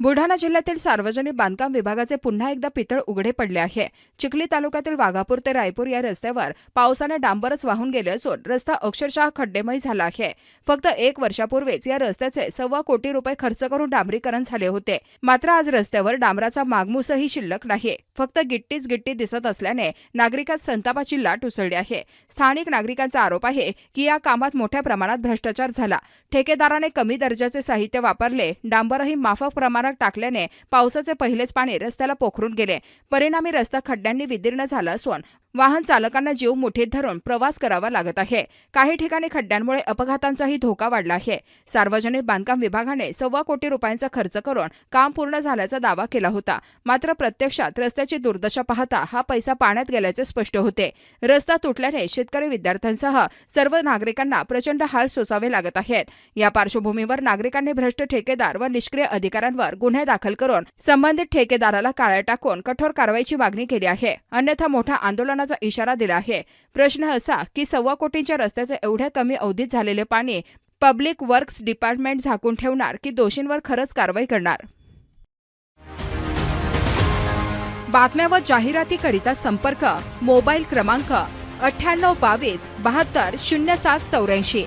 बुलढाणा जिल्ह्यातील सार्वजनिक बांधकाम विभागाचे पुन्हा एकदा पितळ उघडे पडले आहे. चिखली तालुक्यातील वाघापूर ते रायपूर या रस्त्यावर पावसाने डांबरच वाहून गेले असून रस्ता अक्षरशः खड्डेमय झाला आहे. फक्त एक वर्षापूर्वीच या रस्त्याचे सव्वा कोटी रुपये खर्च करून डांबरीकरण झाले होते. मात्र आज रस्त्यावर डांबराचा मागमूसही शिल्लक नाही. फक्त गिट्टीच गिट्टी दिसत असल्याने नागरिकात संतापाची लाट उसळली आहे. स्थानिक नागरिकांचा आरोप आहे की या कामात मोठ्या प्रमाणात भ्रष्टाचार झाला. ठेकेदाराने कमी दर्जाचे साहित्य वापरले. डांबरही माफक प्रमाणात टाकल्याने पावसाचे पहिलेच पाणी रस्त्याला पोखरून गेले. परिणामी रस्ता खड्ड्यांनी विदीर्ण झाला असून वाहन चालकांना जीव मुठीत धरून प्रवास करावा लागत आहे. काही ठिकाणी खड्ड्यांमुळे अपघातांचाही धोका वाढला आहे. सार्वजनिक बांधकाम विभागाने सव्वा कोटी रुपयांचा खर्च करून काम पूर्ण झाल्याचा दावा केला होता. मात्र प्रत्यक्षात रस्त्याची दुर्दशा पाहता हा पैसा पाण्यात गेल्याचे स्पष्ट होते. रस्ता तुटल्याने शेतकरी विद्यार्थ्यांसह सर्व नागरिकांना प्रचंड हाल सोसावे लागत आहेत. या पार्श्वभूमीवर नागरिकांनी भ्रष्ट ठेकेदार व निष्क्रिय अधिकाऱ्यांवर गुन्हे दाखल करून संबंधित ठेकेदाराला काळ्या टाकून कठोर कारवाईची मागणी केली आहे. अन्यथा मोठ्या शासनाचा इशारा दिला आहे. प्रश्न असा की सव्वा कोटींच्या रस्त्याचे एवढ्या कमी अवधीत झालेले पाणी पब्लिक वर्क्स डिपार्टमेंट झाकून ठेवणार की दोषींवर खरंच कारवाई करणार? बातम्या व जाहिरातीकरिता संपर्क मोबाईल क्रमांक अठ्ठ्याण्णव बावीस बहात्तर शून्य सात चौऱ्याऐंशी.